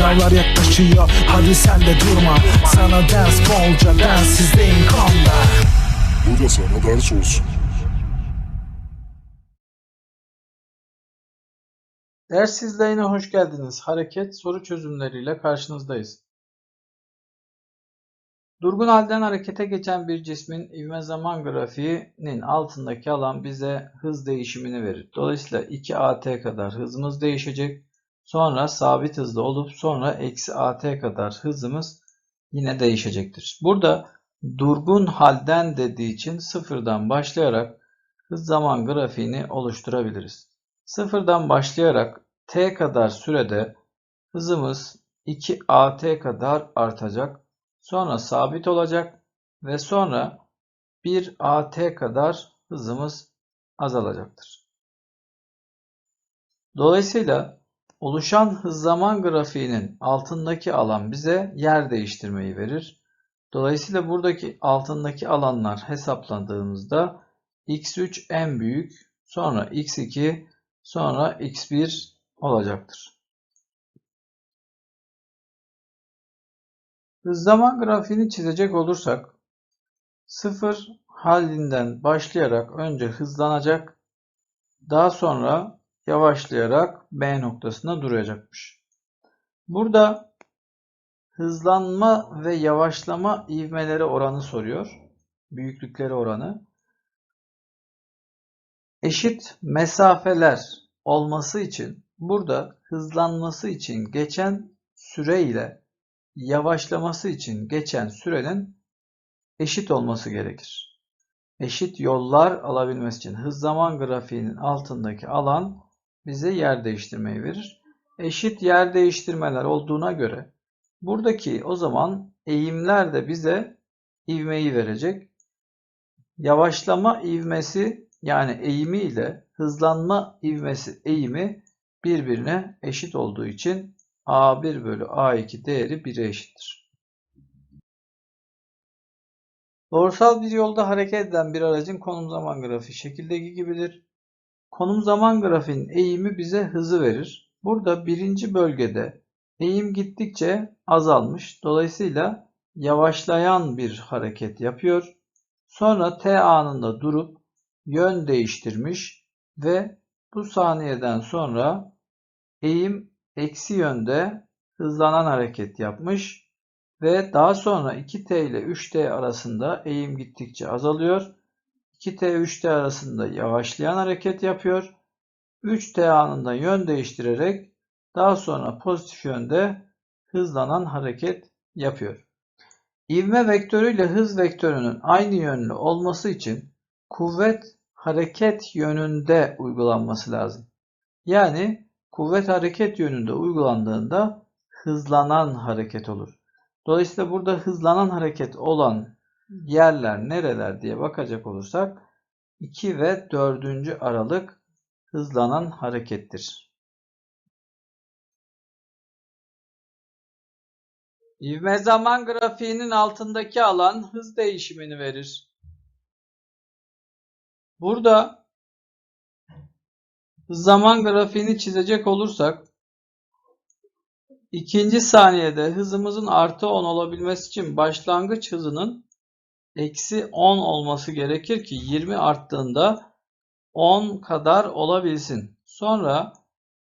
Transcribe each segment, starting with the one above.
Sınavlar yaklaşıyor hadi sen de durma Sana ders bolca densizliğin konda Bu da sana ders olsun. Ders izleyine hoş geldiniz. Hareket soru çözümleriyle karşınızdayız. Durgun halden harekete geçen bir cismin ivme zaman grafiğinin altındaki alan bize hız değişimini verir. Dolayısıyla 2at kadar hızımız değişecek. Sonra sabit hızlı olup sonra eksi at kadar hızımız yine değişecektir. Burada durgun halden dediği için sıfırdan başlayarak hız zaman grafiğini oluşturabiliriz. Sıfırdan başlayarak t kadar sürede hızımız 2at kadar artacak. Sonra sabit olacak ve sonra 1at kadar hızımız azalacaktır. Dolayısıyla oluşan zaman grafiğinin altındaki alan bize yer değiştirmeyi verir. Dolayısıyla buradaki altındaki alanlar hesapladığımızda x3 en büyük, sonra x2, sonra x1 olacaktır. Zaman grafiğini çizecek olursak sıfır halinden başlayarak önce hızlanacak, daha sonra yavaşlayarak B noktasında duracakmış. Burada hızlanma ve yavaşlama ivmeleri oranı soruyor. Büyüklükleri oranı. Eşit mesafeler olması için burada hızlanması için geçen süre ile yavaşlaması için geçen sürenin eşit olması gerekir. Eşit yollar alabilmesi için hız zaman grafiğinin altındaki alan bize yer değiştirmeyi verir. Eşit yer değiştirmeler olduğuna göre buradaki o zaman eğimler de bize ivmeyi verecek. Yavaşlama ivmesi yani eğimi ile hızlanma ivmesi eğimi birbirine eşit olduğu için A1 bölü A2 değeri 1'e eşittir. Doğrusal bir yolda hareket eden bir aracın konum zaman grafiği şekildeki gibidir. Konum zaman grafiğinin eğimi bize hızı verir. Burada birinci bölgede eğim gittikçe azalmış. Dolayısıyla yavaşlayan bir hareket yapıyor. Sonra t anında durup yön değiştirmiş ve bu saniyeden sonra eğim eksi yönde hızlanan hareket yapmış ve daha sonra 2t ile 3t arasında eğim gittikçe azalıyor. 2t 3t arasında yavaşlayan hareket yapıyor. 3t anında yön değiştirerek daha sonra pozitif yönde hızlanan hareket yapıyor. İvme vektörü ile hız vektörünün aynı yönlü olması için kuvvet hareket yönünde uygulanması lazım. Yani kuvvet hareket yönünde uygulandığında hızlanan hareket olur. Dolayısıyla burada hızlanan hareket olan yerler nereler diye bakacak olursak 2 ve 4. aralık hızlanan harekettir. İvme zaman grafiğinin altındaki alan hız değişimini verir. Burada zaman grafiğini çizecek olursak ikinci saniyede hızımızın artı 10 olabilmesi için başlangıç hızının eksi 10 olması gerekir ki 20 arttığında 10 kadar olabilsin. Sonra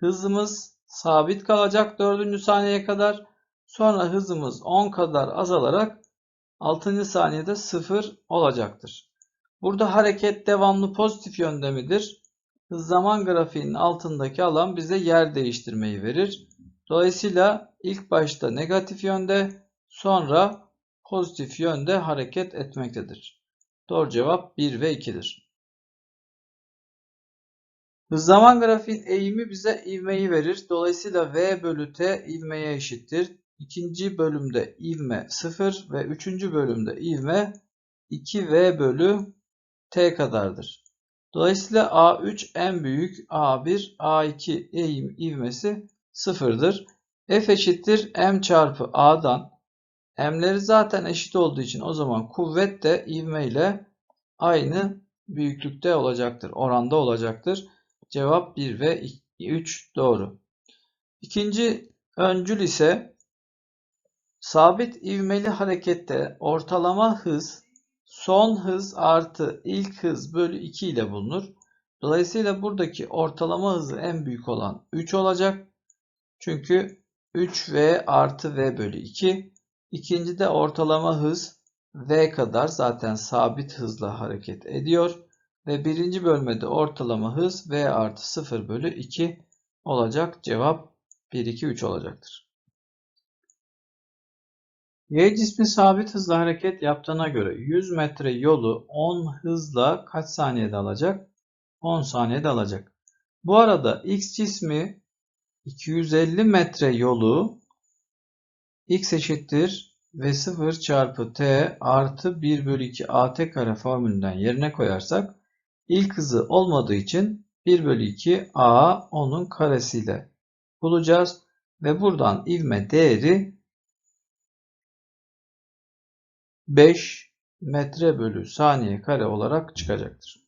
hızımız sabit kalacak 4. saniyeye kadar. Sonra hızımız 10 kadar azalarak 6. saniyede 0 olacaktır. Burada hareket devamlı pozitif yönde midir? Zaman grafiğinin altındaki alan bize yer değiştirmeyi verir. Dolayısıyla ilk başta negatif yönde sonra pozitif yönde hareket etmektedir. Doğru cevap 1 ve 2'dir. Hız zaman grafiğin eğimi bize ivmeyi verir. Dolayısıyla V bölü T ivmeye eşittir. İkinci bölümde ivme 0 ve üçüncü bölümde ivme 2V bölü T kadardır. Dolayısıyla A3 en büyük, A1, A2 eğim ivmesi sıfırdır. F eşittir M çarpı A'dan. M'leri zaten eşit olduğu için o zaman kuvvet de ivme ile aynı büyüklükte olacaktır. Oranda olacaktır. Cevap 1 ve 3 doğru. İkinci Öncül ise sabit ivmeli harekette ortalama hız son hız artı ilk hız bölü 2 ile bulunur. Dolayısıyla buradaki ortalama hızı en büyük olan 3 olacak. Çünkü 3v artı v bölü 2. İkinci de ortalama hız v kadar zaten sabit hızla hareket ediyor. Ve birinci bölmede ortalama hız v artı 0 bölü 2 olacak. Cevap 1, 2, 3 olacaktır. Y cismi sabit hızla hareket yaptığına göre 100 metre yolu 10 hızla kaç saniyede alacak? 10 saniyede alacak. Bu arada X cismi 250 metre yolu X eşittir V0 çarpı T artı 1 bölü 2 AT kare formülünden yerine koyarsak ilk hızı olmadığı için 1 bölü 2 A onun karesiyle bulacağız. Ve buradan ivme değeri 5 metre bölü saniye kare olarak çıkacaktır.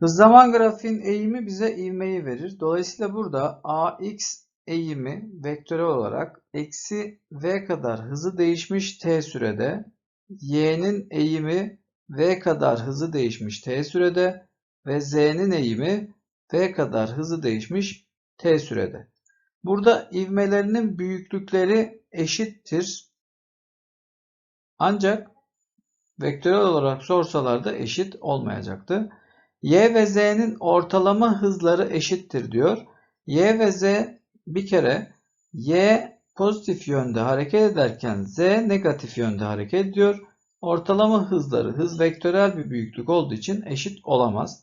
Hız zaman grafiğin eğimi bize ivmeyi verir. Dolayısıyla burada ax eğimi vektörel olarak eksi v kadar hızı değişmiş t sürede y'nin eğimi v kadar hızı değişmiş t sürede ve z'nin eğimi v kadar hızı değişmiş t sürede. Burada ivmelerinin büyüklükleri eşittir. Ancak vektörel olarak sorsalar da eşit olmayacaktı. Y ve Z'nin ortalama hızları eşittir diyor. Y ve Z bir kere Y pozitif yönde hareket ederken Z negatif yönde hareket ediyor. Ortalama hızları hız vektörel bir büyüklük olduğu için eşit olamaz.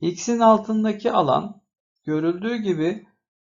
X'in altındaki alan görüldüğü gibi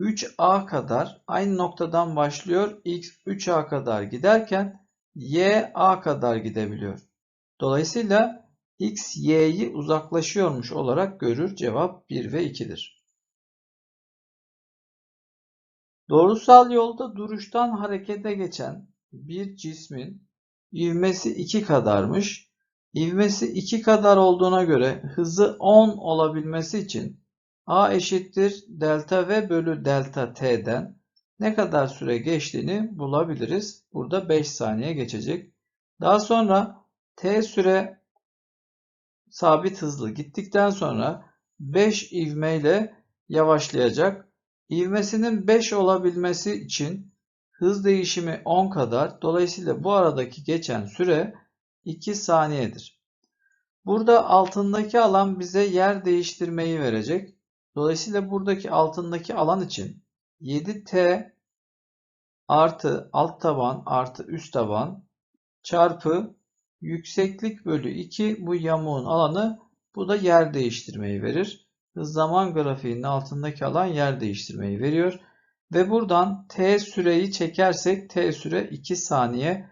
3A kadar aynı noktadan başlıyor. X 3A kadar giderken Y A kadar gidebiliyor. Dolayısıyla X Y'yi uzaklaşıyormuş olarak görür. Cevap 1 ve 2'dir. Doğrusal yolda duruştan harekete geçen bir cismin ivmesi 2 kadarmış. İvmesi 2 kadar olduğuna göre hızı 10 olabilmesi için A eşittir delta V bölü delta T'den ne kadar süre geçtiğini bulabiliriz. Burada 5 saniye geçecek. Daha sonra T süre sabit hızlı gittikten sonra 5 ivmeyle yavaşlayacak. İvmesinin 5 olabilmesi için hız değişimi 10 kadar. Dolayısıyla bu aradaki geçen süre 2 saniyedir. Burada altındaki alan bize yer değiştirmeyi verecek. Dolayısıyla buradaki altındaki alan için 7t artı alt taban artı üst taban çarpı yükseklik bölü 2 bu yamuğun alanı bu da yer değiştirmeyi verir. Zaman grafiğinin altındaki alan yer değiştirmeyi veriyor. Ve buradan t süreyi çekersek t süre 2 saniye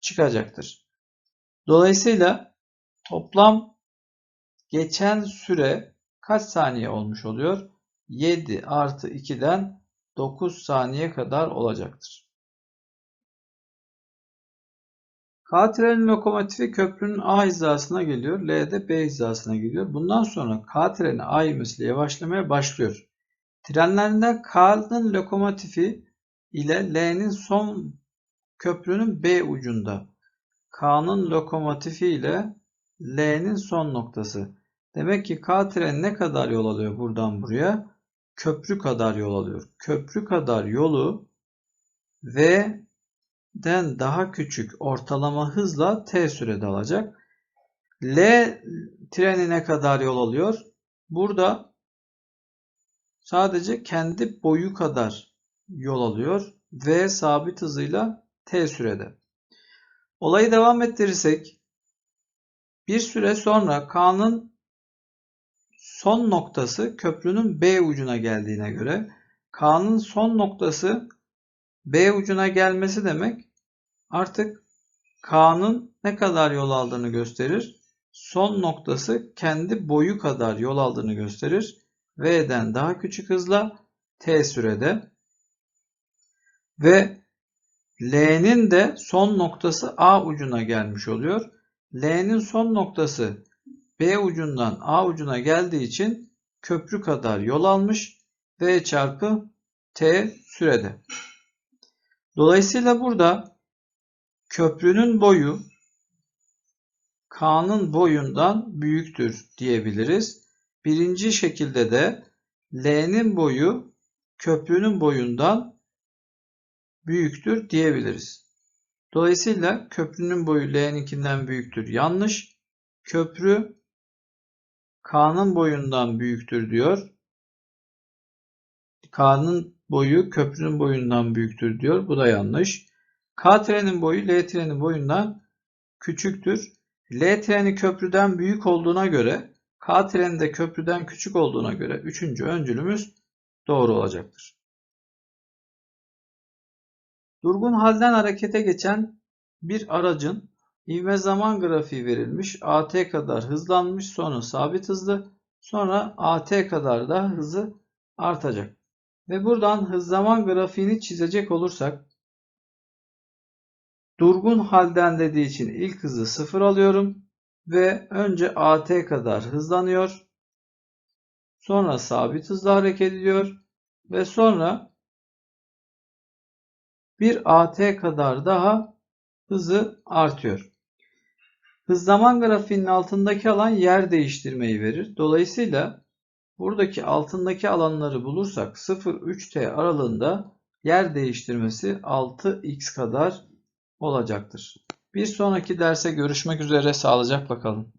çıkacaktır. Dolayısıyla toplam geçen süre kaç saniye olmuş oluyor? 7 artı 2'den 9 saniye kadar olacaktır. K trenin lokomotifi köprünün A hizasına geliyor. L de B hizasına gidiyor. Bundan sonra K treni A ivmesiyle yavaşlamaya başlıyor. Trenlerinden K'nın lokomotifi ile L'nin son köprünün B ucunda. K'nın lokomotifi ile L'nin son noktası. Demek ki K treni ne kadar yol alıyor buradan buraya? Köprü kadar yol alıyor. Köprü kadar yolu V'den daha küçük ortalama hızla T sürede alacak. L treni ne kadar yol alıyor? Burada sadece kendi boyu kadar yol alıyor. V sabit hızıyla T sürede. Olayı devam ettirirsek bir süre sonra K'nın son noktası köprünün B ucuna geldiğine göre K'nın son noktası B ucuna gelmesi demek artık K'nın ne kadar yol aldığını gösterir. Son noktası kendi boyu kadar yol aldığını gösterir. V'den daha küçük hızla T sürede ve L'nin de son noktası A ucuna gelmiş oluyor. L'nin son noktası B ucundan A ucuna geldiği için köprü kadar yol almış. V çarpı T sürede. Dolayısıyla burada köprünün boyu K'nın boyundan büyüktür diyebiliriz. Birinci şekilde de L'nin boyu köprünün boyundan büyüktür diyebiliriz. Dolayısıyla köprünün boyu L'ninkinden büyüktür. Yanlış. Köprü K'nın boyundan büyüktür diyor. K'nın boyu köprünün boyundan büyüktür diyor. Bu da yanlış. K trenin boyu L trenin boyundan küçüktür. L treni köprüden büyük olduğuna göre K treni de köprüden küçük olduğuna göre üçüncü öncülümüz doğru olacaktır. Durgun halden harekete geçen bir aracın ivme zaman grafiği verilmiş. AT kadar hızlanmış, sonra sabit hızlı, sonra AT kadar da hızı artacak. Ve buradan hız zaman grafiğini çizecek olursak durgun halden dediği için ilk hızı 0 alıyorum ve önce AT kadar hızlanıyor. Sonra sabit hızla hareket ediyor ve sonra bir AT kadar daha hızı artıyor. Hız zaman grafiğinin altındaki alan yer değiştirmeyi verir. Dolayısıyla buradaki altındaki alanları bulursak 0-3T aralığında yer değiştirmesi 6x kadar olacaktır. Bir sonraki derse görüşmek üzere sağlıcakla kalın.